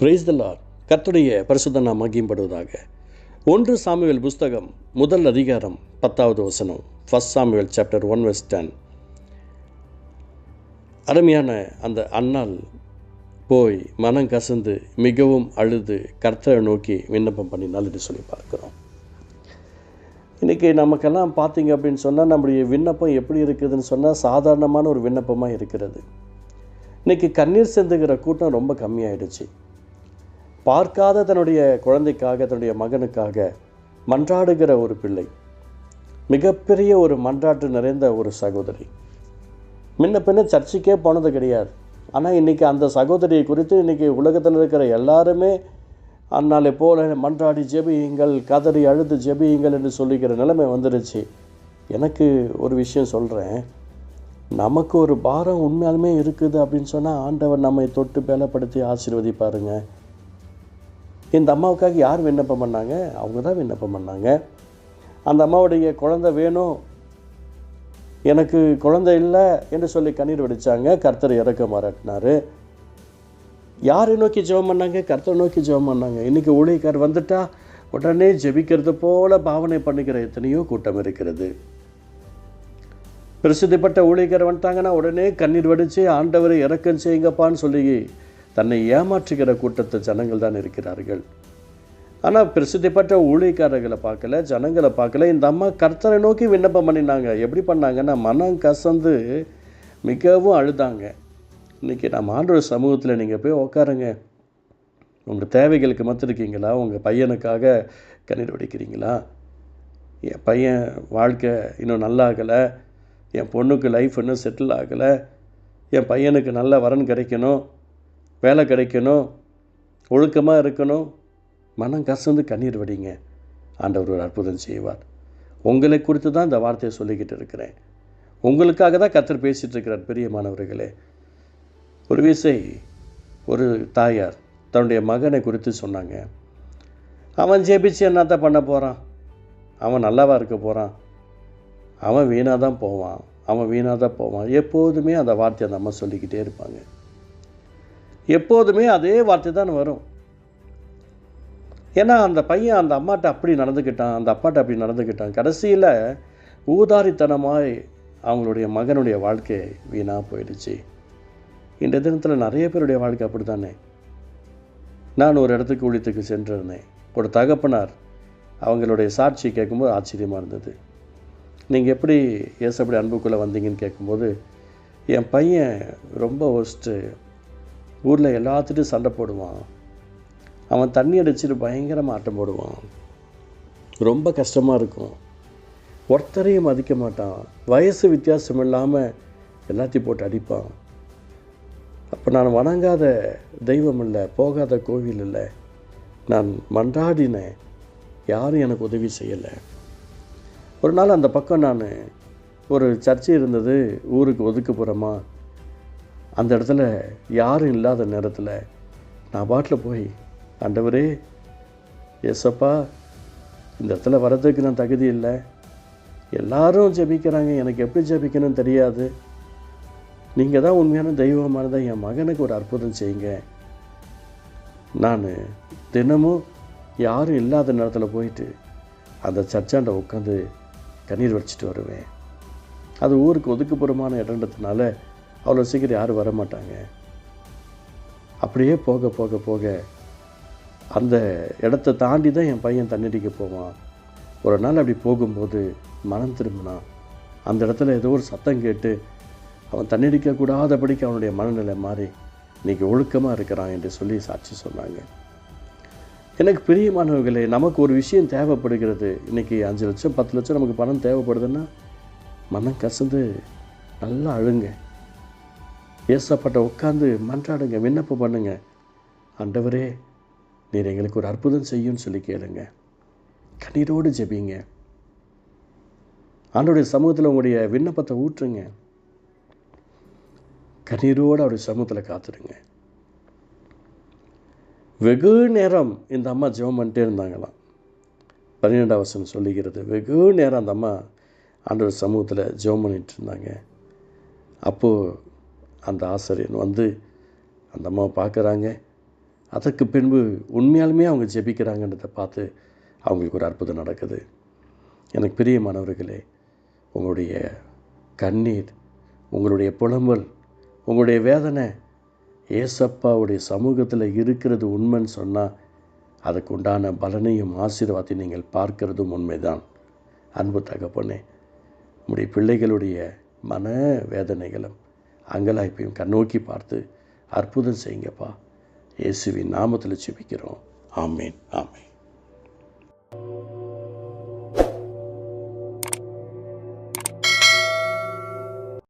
Price கத்துடைய Lord பரிசுத்த நாம் மகிம்படுவதாக ஒன்று சாமுவேல் புஸ்தகம் முதல் அதிகாரம் பத்தாவது வசனம். First Samuel chapter one verse ten அருமையான அந்த அண்ணால் போய் மனம் கசந்து மிகவும் அழுது கர்த்தரை நோக்கி விண்ணப்பம் பண்ணினால் என்று சொல்லி பார்க்குறோம். இன்றைக்கி நமக்கெல்லாம் பார்த்தீங்க அப்படின்னு சொன்னால் நம்முடைய விண்ணப்பம் எப்படி இருக்குதுன்னு சொன்னால் சாதாரணமான ஒரு விண்ணப்பமாக இருக்கிறது. இன்றைக்கி கண்ணீர் செந்துகிற கூட்டம் ரொம்ப கம்மியாயிடுச்சு. பார்க்காத தன்னுடைய குழந்தைக்காக தன்னுடைய மகனுக்காக மன்றாடுகிற ஒரு பிள்ளை மிகப்பெரிய ஒரு மன்றாட்டு நிறைந்த ஒரு சகோதரி. முன்ன பின்ன சர்ச்சுக்கே போனது கிடையாது. ஆனால் இன்றைக்கி அந்த சகோதரியை குறித்து இன்றைக்கி உலகத்தில் இருக்கிற எல்லாருமே அந்நாளை போல மன்றாடி ஜெபியுங்கள் கதறி அழுது ஜெபியுங்கள் என்று சொல்லிக்கிற நிலைமை வந்துடுச்சு எனக்கு ஒரு விஷயம் சொல்கிறேன் நமக்கு ஒரு பாரம் உண்மையாலுமே இருக்குது அப்படின்னு சொன்னால் ஆண்டவர் நம்மை தொட்டு பலப்படுத்தி ஆசீர்வதிப்பாருங்க. இந்த அம்மாவுக்காக யார் விண்ணப்பம் பண்ணாங்க? அவங்க தான் விண்ணப்பம் பண்ணாங்க. அந்த அம்மாவுடைய குழந்தை வேணும் எனக்கு குழந்தை இல்லை என்று சொல்லி கண்ணீர் வடித்தாங்க கர்த்தர் இறக்க மாறாட்டினார். யாரை நோக்கி ஜெபம் பண்ணாங்க? கர்த்தரை நோக்கி ஜெபம் பண்ணாங்க. இன்றைக்கி ஊழியக்கார் வந்துட்டா உடனே ஜெபிக்கிறது போல பாவனை பண்ணுகிற எத்தனையோ கூட்டம் இருக்கிறது. பிரசித்திப்பட்ட ஊழியக்கார் வந்துட்டாங்கன்னா உடனே கண்ணீர் வடித்து ஆண்டவரை இறக்கம் செய்யுங்கப்பான்னு சொல்லி தன்னை ஏமாற்றுகிற கூட்டத்து ஜனங்கள் தான் இருக்கிறார்கள். ஆனால் பிரசித்திப்பட்ட ஊழியக்காரர்களை பார்க்கல ஜனங்களை பார்க்கல. இந்த அம்மா கர்த்தரை நோக்கி விண்ணப்பம் பண்ணினாங்க. எப்படி பண்ணாங்கன்னா மனம் கசந்து மிகவும் அழுதாங்க. இன்றைக்கி நம்ம ஆண்டவர் சமூகத்தில் நீங்கள் போய் உக்காருங்க. உங்கள் தேவைகளுக்கு மட்டும் இருக்கீங்களா உங்கள் பையனுக்காக கண்ணீர் வடிக்கிறீங்களா? என் பையன் வாழ்க்கை இன்னும் நல்லாகலை என் பொண்ணுக்கு லைஃப் இன்னும் செட்டில் ஆகலை. என் பையனுக்கு நல்ல வரன் கிடைக்கணும். வேலை கிடைக்கணும் ஒழுக்கமாக இருக்கணும். மனம் கசந்து கண்ணீர் வடிங்க. ஆண்டவர் ஒரு அற்புதம் செய்வார். உங்களை குறித்து தான் இந்த வார்த்தையை சொல்லிக்கிட்டு இருக்கிறேன். உங்களுக்காக தான் கத்தர் பேசிகிட்டு இருக்கிறார் பெரிய மாணவர்களே ஒரு விசை ஒரு தாயார் தன்னுடைய மகனை குறித்து சொன்னாங்க. அவன் ஜெபிச்சு என்னத்தான் பண்ண போகிறான் அவன் நல்லாவா இருக்க போகிறான் அவன் வீணாக தான் போவான். அவன் வீணாக தான் போவான். எப்போதுமே அந்த வார்த்தையை அந்த அம்மா சொல்லிக்கிட்டே இருப்பாங்க. எப்போதுமே அதே வார்த்தை தான் வரும். ஏன்னா அந்த பையன் அந்த அம்மாட்ட அப்படி நடந்துக்கிட்டான் அந்த அப்பாட்ட அப்படி நடந்துக்கிட்டான். கடைசியில் ஊதாரித்தனமாய் அவங்களுடைய மகனுடைய வாழ்க்கை வீணாக போயிடுச்சு. இந்த தினத்தில் நிறைய பேருடைய வாழ்க்கை அப்படி தானே நான் ஒரு இடத்துக்கு ஊழியத்துக்கு சென்றிருந்தேன். ஒரு தகப்பனார் அவங்களுடைய சாட்சி கேட்கும்போது ஆச்சரியமாக இருந்தது. நீங்கள் எப்படி ஏசப்படி அன்புக்குள்ளே வந்தீங்கன்னு கேட்கும்போது என் பையன் ரொம்ப ஒஸ்ட்டு ஊரில் எல்லாத்துட்டும் சண்டை போடுவான். அவன் தண்ணி அடிச்சுட்டு பயங்கரமாக ஆட்டம் போடுவான். ரொம்ப கஷ்டமாக இருக்கும். ஒருத்தரையும் மதிக்க மாட்டான். வயசு வித்தியாசம் இல்லாமல் எல்லாத்தையும் போட்டு அடிப்பான். அப்போ நான் வணங்காத தெய்வம் இல்லை போகாத கோவில் இல்லை. நான் மன்றாடினேன். யாரும் எனக்கு உதவி செய்யலை. ஒரு நாள் அந்த பக்கம் நான் ஒரு சர்ச்சை இருந்தது ஊருக்கு ஒதுக்குப்புறமா அந்த இடத்துல யாரும் இல்லாத நேரத்தில் நான் பாட்டில் போய் ஆண்டவரே எஸ்அப்பா இந்த இடத்துல வர்றதுக்கு நான் தகுதி இல்லை. எல்லாரும் ஜெபிக்கிறாங்க. எனக்கு எப்படி ஜெபிக்கணும்னு தெரியாது. நீங்கள் தான் உண்மையான தெய்வமாக இருந்தால் என் மகனுக்கு ஒரு அற்புதம் செய்யுங்க. நான் தினமும் யாரும் இல்லாத நேரத்தில் போயிட்டு அந்த சர்ச்சாண்ட உட்காந்து கண்ணீர் வடிச்சிட்டு வருவேன். அது ஊருக்கு ஒதுக்குப்புறமான இடன்றதுனால அவ்வளோ சீக்கிரம் யாரும் வர மாட்டாங்க. அப்படியே போக போக போக அந்த இடத்த தாண்டி தான் என் பையன் தண்ணடிக்க போவான். ஒரு நாள் அப்படி போகும்போது மனம் திரும்பினான். அந்த இடத்துல ஏதோ ஒரு சத்தம் கேட்டு அவன் தண்ணடிக்க கூடாதபடிக்கு அவனுடைய மனநிலை மாறி இன்றைக்கி ஒழுக்கமாக இருக்கிறான் என்று சொல்லி சாட்சி சொன்னாங்க. எனக்கு பிரியமானவர்களே நமக்கு ஒரு விஷயம் தேவைப்படுகிறது. இன்றைக்கி அஞ்சு லட்சம் பத்து லட்சம் நமக்கு பணம் தேவைப்படுதுன்னா மனம் கசந்து நல்லா அழுங்க. ஏசப்பட்ட உட்காந்து மன்றாடுங்க விண்ணப்பம் பண்ணுங்க. ஆண்டவரே நீர் எங்களுக்கு ஒரு அற்புதம் செய்யும்னு சொல்லி கேளுங்க. கண்ணீரோடு ஜெபிங்க. ஆண்டோடைய சமூகத்தில் உங்களுடைய விண்ணப்பத்தை ஊற்றுங்க. கண்ணீரோடு அவருடைய சமூகத்தில் காத்துடுங்க. வெகு நேரம் இந்த அம்மா ஜெபம் பண்ணிட்டே இருந்தாங்களாம். பன்னிரெண்டாம் வசனம் சொல்லுகிறது வெகு நேரம் அந்த அம்மா ஆண்டவர் சமூகத்தில் ஜெபம் பண்ணிட்டு இருந்தாங்க. அப்போது அந்த ஆசிரியர் வந்து அந்த அம்மாவை பார்க்குறாங்க. அதற்கு பின்பு உண்மையாலுமே அவங்க ஜெபிக்கிறாங்கன்றதை பார்த்து அவங்களுக்கு ஒரு அற்புதம் நடக்குது. எனக்கு பிரியமானவர்களே உங்களுடைய கண்ணீர் உங்களுடைய புலம்பல் உங்களுடைய வேதனை ஏசப்பாவுடைய சமூகத்தில் இருக்கிறது உண்மைன்னு சொன்னால் அதுக்கு உண்டான பலனையும் ஆசீர்வாதத்தையும் நீங்கள் பார்க்கிறதும் உண்மைதான். அன்பு தகப்பனே உங்களுடைய பிள்ளைகளுடைய மன வேதனைகளும் அங்கலாய்ப்பையும் கண்ணோக்கி பார்த்து அற்புதம் செய்யுங்கப்பா. இயேசுவின் நாமத்தில் செபிக்கிறோம் ஆமேன் ஆமேன்.